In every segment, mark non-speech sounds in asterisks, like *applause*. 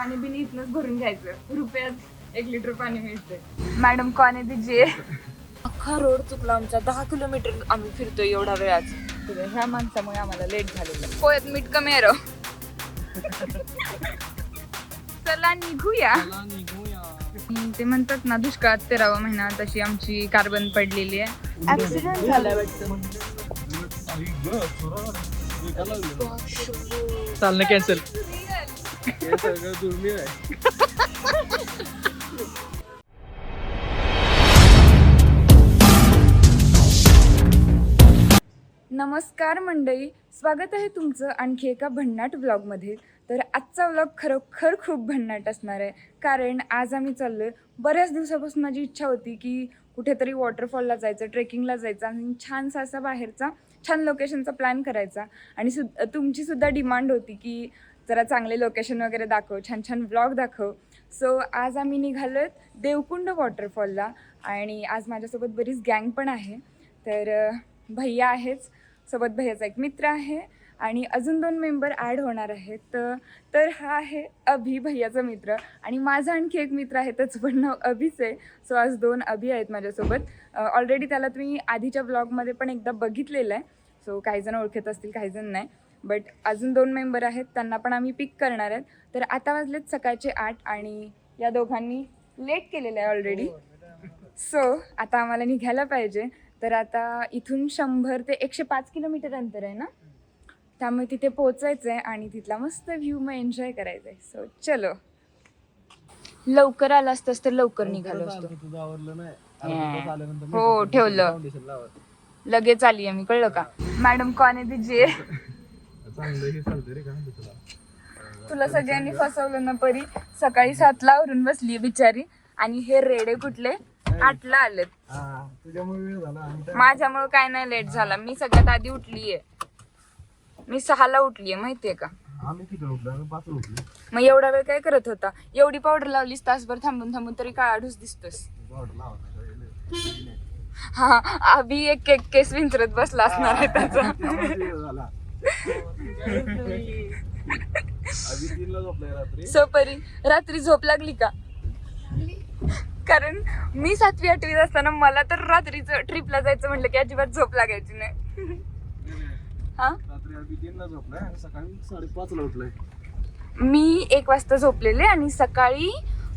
पाणी बिनी इथनच भरून घ्यायचं. रुपयात एक लिटर पाणी मिळते मॅडम कोणे दीजिए अख्खा रोड चुकला आमचा. दहा किलोमीटर आम्ही फिरतोय एवढा वेळाच ह्या माणसामुळे आम्हाला लेट झालेलं. पोयात मीठ कमी आहे रो. चला निघूया. ते म्हणतात ना दुष्काळात तेरावा महिना तशी आमची कार्बन पडलेली आहे. ऍक्सिडेंट झाला वाटतं. चालणं कॅन्सल हे सगळं दुर्मिळ आहे नमस्कार मंडळी स्वागत आहे तुमचं आणखी एका भन्नाट व्लॉगमध्ये तर आजचा व्लॉग खरोखर खूप भन्नाट असणार आहे. कारण आज आम्ही चाललो आहे बऱ्याच दिवसापासून माझी इच्छा होती की कुठेतरी वॉटरफॉलला जायचं ट्रेकिंगला जायचं आणि छानसा असा बाहेरचा छान लोकेशनचा प्लॅन करायचा. आणि सु तुमची सुद्धा डिमांड होती की जरा चांगले लोकेशन वगैरे दाखव छान छान ब्लॉग दाखव. सो आज आम्ही निघालो देवकुंड वॉटरफॉलला आणि आज माझ्यासोबत बरीच गँग पण आहे. तर भैया आहेच सोबत भैयाचा एक मित्र आहे आणि अजून दोन मेंबर ॲड होणार आहेत. तर तर हा आहे अभि भैयाचा मित्र. आणि माझा आणखी एक मित्र आहे त्याचं पण नाव अभिच आहे. सो आज दोन अभि आहेत माझ्यासोबत. ऑलरेडी त्याला तुम्ही आधीच्या ब्लॉगमध्ये पण एकदा बघितलेलं आहे. सो काही जण ओळखत असतील काही जण नाही. बट अजून दोन मेंबर आहेत त्यांना पण आम्ही पिक करणार आहेत. तर आता वाजलेत सकाळचे आठ आणि या दोघांनी लेट केलेलं आहे ऑलरेडी सो आता आम्हाला निघायला पाहिजे. तर आता इथून शंभर ते एकशे पाच किलोमीटर अंतर आहे ना? त्यामुळे तिथे पोचायचं आहे आणि तिथला मस्त व्ह्यू मग एन्जॉय करायचा आहे सो चलो. लवकर आला असतंस तर लवकर निघालो असतो. हो, ठेवलं. लगेच आली आहे मी कळलं का? मॅडम कोणे दीजिए चांगलं हे चालतंय रे काय म्हणते तुला? तुला सगळ्यांनी फसवलं ना परी? सकाळी सातला आवरून बसली बिचारी. आणि हे रेडे कुठले? आठला आलेत. हा तुझ्यामुळे वेळ झाला. आणि त्या- माझ्यामुळे काय नाही लेट झाला. मी सगळ्यात आधी उठलीये. मी सहाला उठलीये माहितीये का? आम्ही किती उठलो? आम्ही पाच उठलो. मग एवढा वेळ काय करत होता? एवढी पावडर लावलीस तासभर थांबून थांबून तरी काळा ढूस दिसतोस लावा नाही हा अभि एक केक केस विंचरत बसला असणार आहे त्याचा. त्यामुळे वेळ झाला. आधी तीनला झोपलाय रात्री. सो परी रात्री झोप लागली का? कारण मी सातवी आठवीत असताना मला तर रात्रीचं ट्रिपला जायचं म्हटलं की अजिबात झोप लागायची नाही. हा? रात्री आधी तीनला झोपलाय आणि सकाळी साडेपाचला उठलाय. मी एक वाजता झोपलेले आणि सकाळी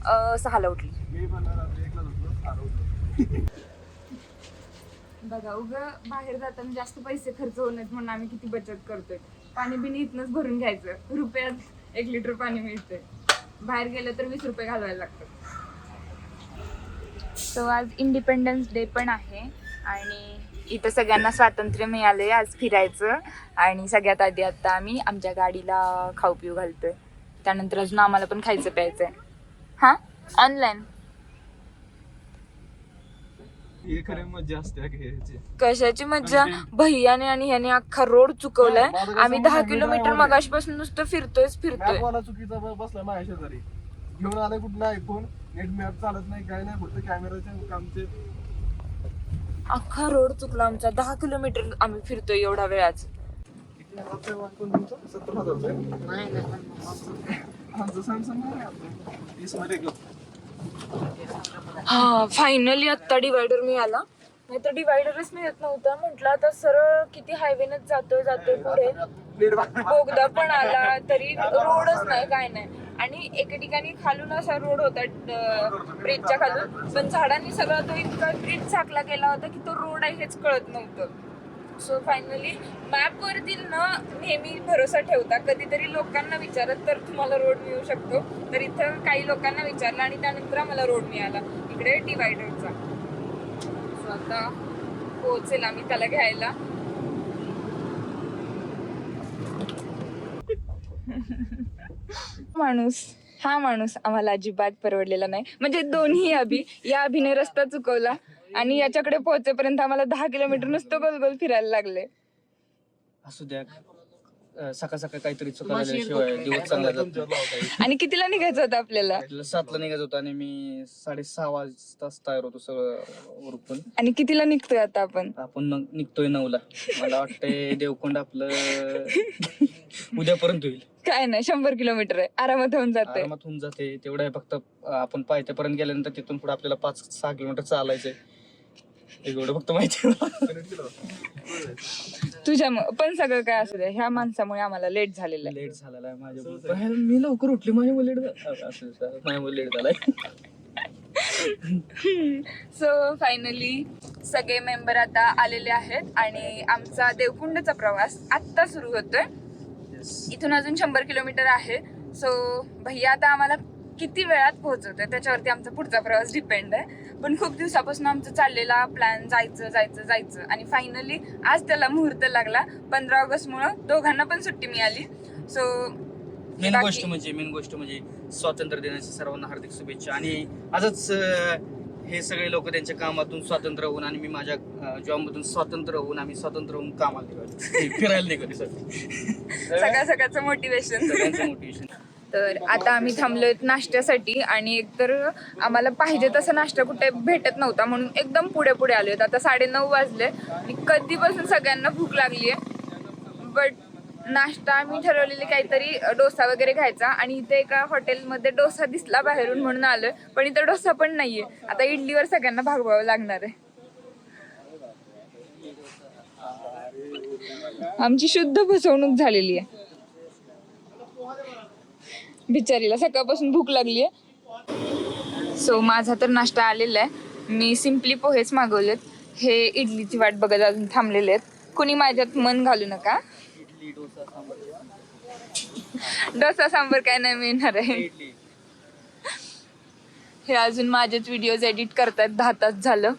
अं, सहाला उठली. मी पण रात्री एकला झोपलो सहाला उठलो. बघा उग बाहेर जाताना जास्त पैसे खर्च होऊ नयेत म्हणून आम्ही किती बचत करतोय. पाणी बिनी इथनच भरून घ्यायचं. रुपयात एक लिटर पाणी मिळतंय. बाहेर गेलं तर वीस रुपये घालवायला लागतात. सो आज इंडिपेंडन्स डे पण आहे आणि इथं सगळ्यांना स्वातंत्र्य मिळालंय. आज फिरायचं आणि सगळ्यात आधी आता आम्ही आमच्या गाडीला खाऊ पिऊ घालतोय. त्यानंतर अजून आम्हाला पण खायचं प्यायचंय. हा? ऑनलाईन हे खरे मजा असते घ्यायची कशाची मज्जा? भैयाने आणि ह्याने अख्खा रोड चुकवलाय. आम्ही दहा किलोमीटर. मगाशपासून नुसतं फिरतोयच फिरतोय. मॅपवाला चुकीचा बसलाय माझ्या शेजारी. घेऊन आलाय कुठला आयफोन नेट मॅप चालत नाही काय नाही फक्त कॅमेराच्या कामचे. अख्खा रोड चुकला आमचा. दहा किलोमीटर आम्ही फिरतोय एवढा वेळाच? सत्तर हजारचा आहे? आमचं सॅमसंग आहे हा फायनली आत्ता डिवायडर मिळाला. नाहीतर डिवायडरच मिळत नव्हता. म्हटलं आता सरळ किती हायवेनच जातोय जातोय पुढे. बोगदा पण आला तरी रोडच नाही काय नाही. आणि एके ठिकाणी खालून असा रोड होता ब्रिजच्या खालून. पण झाडांनी सगळा तो इतका ब्रिज झाकला गेला होता की तो रोड आहे हेच कळत नव्हतं. सो फायनली मॅप वरती न नेहमी भरोसा ठेवता कधीतरी लोकांना विचारत तर तुम्हाला रोड मिळू शकतो. तर इथं काही लोकांना विचारलं आणि त्यानंतर आम्हाला रोड मिळाला. इकडे डिवायडरचा सो आता पोहोचेल आम्ही त्याला घ्यायला. *laughs* माणूस हा माणूस आम्हाला अजिबात परवडलेला नाही. म्हणजे दोन्ही अभि या अभिने रस्ता चुकवला. आणि याच्याकडे पोहोचेपर्यंत आम्हाला दहा किलोमीटर नुसतं गोल गोल फिरायला लागले. असू द्या. अं, सकाळ सकाळ काहीतरी चुका दिवस चांगला जात. नाही. आणि कितीला निघायचं होतं आपल्याला? सातला निघायचं होतं आणि मी साडेसहा वाजताच तयार होतो सगळं उरकून. आणि कितीला निघतोय आता आपण? आपण मग निघतोय नऊला. मला वाटतंय देवकुंड आपलं उद्यापर्यंत होईल. काय नाही शंभर किलोमीटर आहे. आरामात होऊन जाते आरामात होऊन जाते तेवढं आहे फक्त आपण पायथ्यापर्यंत गेल्यानंतर तिथून पुढे आपल्याला पाच सहा किलोमीटर चालायचंय. एवढं फक्त माहिती तुझ्या पण सगळं काय असू दे ह्या माणसामुळे आम्हाला लेट झालेलं आहे. लेट झालेला आहे माझ्या मी लवकर उठली माझ्यामुळे लेट असं माझ्यामुळे लेट झालाय. सो फायनली सगळे मेंबर आता आलेले आहेत आणि आमचा देवकुंडचा प्रवास आत्ता सुरू होतोय. इथून अजून शंभर किलोमीटर आहे. सो भैया आता आम्हाला किती वेळात पोहोचवतोय त्याच्यावरती आमचा पुढचा प्रवास डिपेंड आहे. पण खूप दिवसापासून आमचं चाललेला प्लॅन जायचं जायचं जायचं. आणि फायनली आज त्याला मुहूर्त लागला. पंधरा ऑगस्ट मुळे दोघांना पण सुट्टी मिळाली. सो मेन गोष्ट म्हणजे मेन गोष्ट म्हणजे स्वातंत्र्य दिनाच्या सर्वांना हार्दिक शुभेच्छा. आणि आजच हे सगळे लोक त्यांच्या कामातून स्वातंत्र्य होऊन आणि मी माझ्या जॉब मधून स्वातंत्र्य होऊन आम्ही स्वातंत्र्य होऊन कामाला निघालो. *laughs* फिरायला निघालो सकाळ सकाळचं मोटिवेशन सगळ्यांचं मोटिवेशन तर आता आम्ही थांबलो नाश्त्यासाठी आणि एकतर आम्हाला पाहिजे तसा नाश्ता कुठे भेटत नव्हता म्हणून एकदम पुढे पुढे आलो आता साडे नऊ वाजले आणि कधीपासून सगळ्यांना भूक लागली आहे बट नाश्ता आम्ही ठरवलेले काहीतरी डोसा वगैरे खायचा आणि इथे एका हॉटेलमध्ये डोसा दिसला बाहेरून म्हणून आलोय पण इथं डोसा पण नाहीये. आता इडलीवर सगळ्यांना भागवावं लागणार आहे. आमची शुद्ध फसवणूक झालेली आहे. बिचारीला सकाळपासून भूक लागली आहे सो माझा तर नाश्ता आलेला आहे. मी सिम्पली पोहेच मागवलेत. हे इडलीची वाट बघत अजून थांबलेले आहेत. कुणी माझ्यात मन घालू नका. डोसा सांबार सांबर काय नाही मिळणार आहे. हे अजून माझेच व्हिडिओज एडिट करतात दहा तास झालं.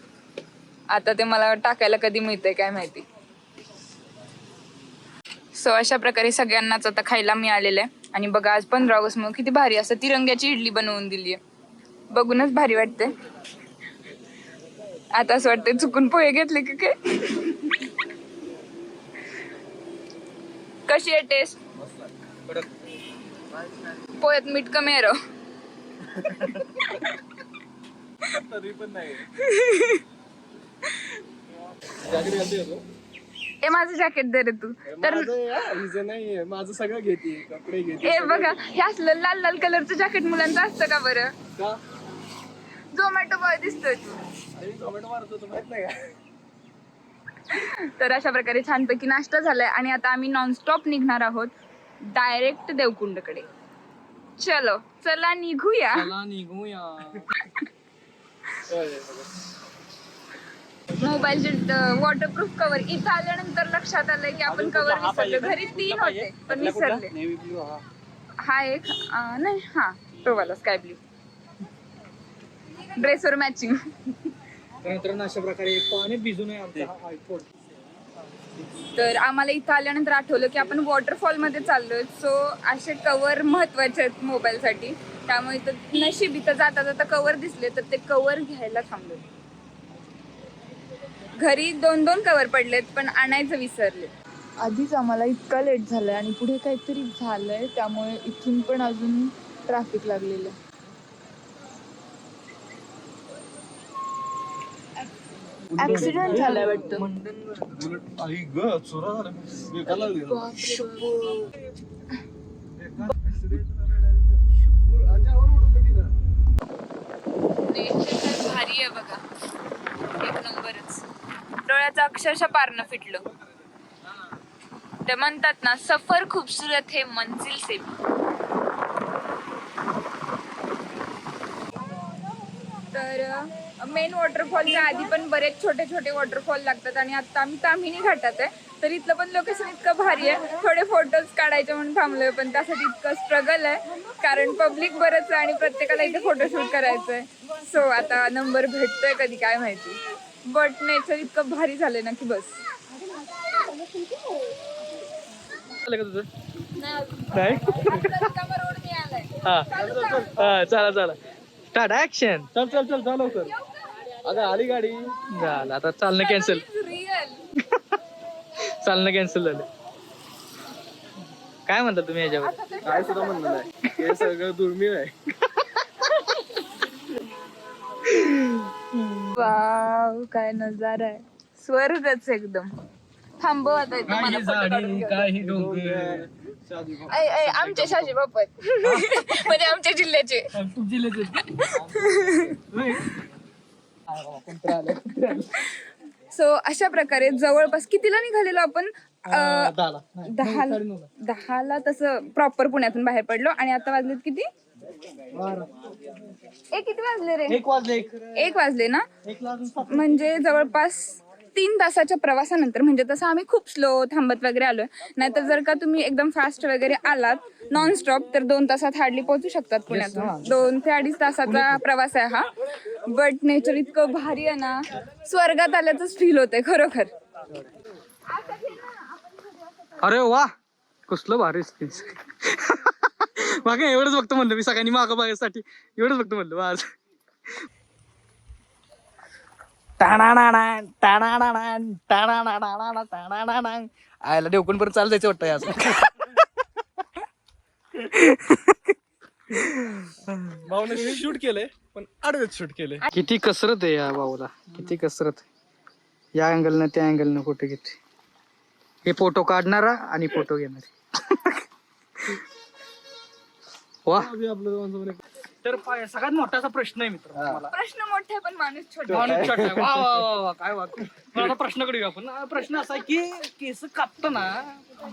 आता ते मला टाकायला कधी मिळतंय काय माहिती. सो अशा प्रकारे सगळ्यांनाच आता खायला मिळालेलं आहे. आणि बघा आज पंधरा ऑगस्ट मग किती भारी असं तिरंग्याची इडली बनवून दिली आहे. बघूनच भारी वाटते आता असं वाटतंय चुकून पोहे घेतले की काय? कशी आहे टेस्ट पोह्यात मीठ कमी आहे. तरी पण नाही. *laughs* ए माझं जॅकेट दे रे तू. तर माझं सगळं घेते कपडे घेते ए बघा हे असलं लाल लाल कलरचं जॅकेट मुलांचं असतं का बरं? झोमॅटो बॉय दिसतोय तू. टोमॅटो मारत होतो माहीत नाही का? तर अशा प्रकारे छानपैकी नाश्ता झालाय आणि आता आम्ही नॉनस्टॉप निघणार आहोत डायरेक्ट देवकुंडकडे. चलो चला निघूया. चला निघूया. *laughs* मोबाईलचे वॉटरप्रूफ कव्हर इथं आल्यानंतर लक्षात आलंय की आपण कव्हर विसरले. घरी तीन होते पण विसरले. हा. एक नाही हा तो वाला स्काय ब्ल्यू ड्रेसवर मॅचिंग मित्रांनो अशा प्रकारे पाणी भिजून आयफोन तर आम्हाला इथं आल्यानंतर आठवलं की आपण वॉटरफॉलमध्ये चाललोय. सो असे कवर महत्त्वाचे आहेत मोबाईलसाठी त्यामुळे इथं नशीब इथं जाता जाता कवर दिसले तर ते कवर घ्यायला थांबलो घरी दोन दोन कवर पडलेत पण आणायचं विसरले. आधीच आम्हाला इतका लेट झालाय आणि पुढे काहीतरी झालंय त्यामुळे इथून पण अजून ट्रॅफिक लागलेलं आहे. ऍक्सिडेंट झालाय वाटतं. आई ग चोरा झाला एकाला दिलं. Accident झाला direct. आज्यावर उडून गेली ना. नेचर काय भारी आहे बघा एक नंबरच डोळ्याचं अक्षरशः पारणं फिटलं. ते म्हणतात ना सफर खूबसूरत हे मंजिल से. तर मेन वॉटरफॉलच्या आधी पण बरेच छोटे छोटे वॉटरफॉल लागतात आणि आता आम्ही तामिनी घाटात आहे. तर इथलं पण लोकेशन इतकं भारी आहे. थोडे फोटोज काढायचे म्हणून थांबलोय पण त्यासाठी इतकं स्ट्रगल आहे. कारण पब्लिक बरंच आहे आणि प्रत्येकाला इथे फोटोशूट करायचं आहे सो आता नंबर भेटतोय कधी काय माहिती. बट नेचर इतकं भारी झालंय ना की बस. झालं का तुझं? नाही. हा. हा चला चला. स्टार्ट ऍक्शन चल चल चल चल लवकर. अगं आली गाडी. झालं आता चालणं कॅन्सल चालणं कॅन्सल झालं. काय म्हणता तुम्ही याच्यावर? काय सुद्धा म्हणलं नाही. हे सगळं दुर्मिळ आहे. *laughs* वाव काय नजारा आहे. स्वर्गच एकदम. थांबव आता इथं मला photo काढून घेऊ दे. ऐ, ऐ, आमचे शाजी बापा म्हणजे आमच्या जिल्ह्याचे. सो अशा प्रकारे जवळपास कितीला निघालेलो आपण? अं, दहा दहाला. तसं प्रॉपर पुण्यातून बाहेर पडलो. आणि आता वाजलेत किती? ए किती वाजले रे? एक वाजले एक. एक वाजले ना? एक वाजून म्हणजे जवळपास तीन तासाच्या प्रवासानंतर म्हणजे तसं आम्ही खूप स्लो थांबत वगैरे आलोय. नाहीतर जर का तुम्ही एकदम फास्ट वगैरे आलात नॉन स्टॉप तर दोन तासात हार्डली पोहोचू शकतात पुण्यातून. दोन ते अडीच तासाचा प्रवास आहे हा. बट नेचर इतकं भारी आहे ना स्वर्गात आल्याचंच फील होतंय खरोखर. अरे वा कसलं भारी मागे एवढंच बघतो म्हणलं मी सगळ्यांनी मागं बघायसाठी. एवढंच बघतो म्हणलं आज आयला देवकून पर्यंत चालू जायचं वाटतं आज भावने शूट केलंय पण आडवेच शूट केलंय. किती कसरत आहे या भाऊला किती कसरत या अँगलनं त्या अँगलनं फोटो घेते हे फोटो काढणारा आणि फोटो घेणारे. वा. तर पा- सगळ्यात मोठासा प्रश्न आहे मित्र मला प्रश्न मोठा आहे, पण माणूस छोटा. माणूस छोटा आहे. वा वा वा वा काय वा मला आता प्रश्नाकडे येऊ आपण. प्रश्न असा आहे की केस कापतो ना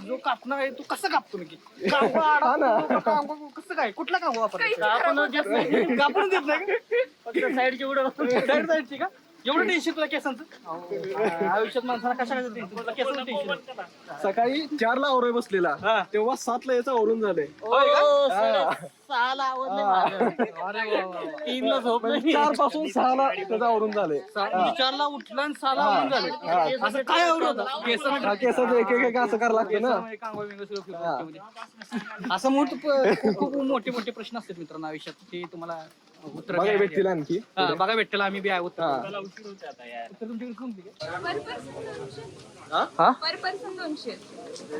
जो कापणार आहे तो कसं कापतो नक्की? कांगवा अडकतो का कांगवा- कसं काय? कुठला कांगवा वापरायचा? कापून देत नाही कापून देत नाही साईडची एवढं साईड साईडची का? एवढं टेन्शन तुला केसांचं आयुष्यात माणसाला कशा टेन्शन तुला केसाचं टेन्शन सकाळी चारला आवरोय बसलेला. हा. तेव्हा सातला याचा आवरून झाले तीनला झोप म्हणजे चारपासून सहाला त्याचा आवरून झाले विचारला उठला आणि साला आवरून झाले असं काय केसामध्ये हा, केसाचं एक एक एक असं करावं लागतं ना. केसामध्ये. असं मोठं प- खूप खूप मोठे मोठे प्रश्न असतात मित्रांनो आयुष्यात ते तुम्हाला उत्तर बघा भेटतील आणखी. हा, बघा भेटेल आम्ही बी आहे उत्तर. उत्तर तुमच्याकडे कोणती आहे? पर पर्सन दोनशे हा? पर पर्सन दोनशे.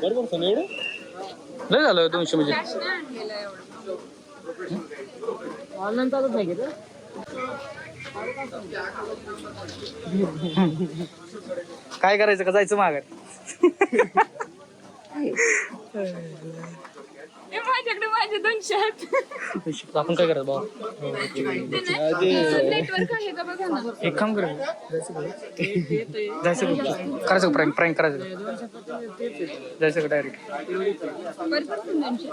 बरोबर सर एवढं? लय झालं दोनशे म्हणजे? कॅश नाही आणलेलं एवढं. ऑनलाईन चालत नाही का काय करायचं का? जायचं माघार. *laughs* ए, माझ्याकडे माझे दोनशे आहेत आपण काय करायचं बाबा नेटवर्क आहे का बघा ना? एक काम करायचं जायचं करायचं प्रँक प्रँक करायचं जायचं का डायरेक्ट दोनशे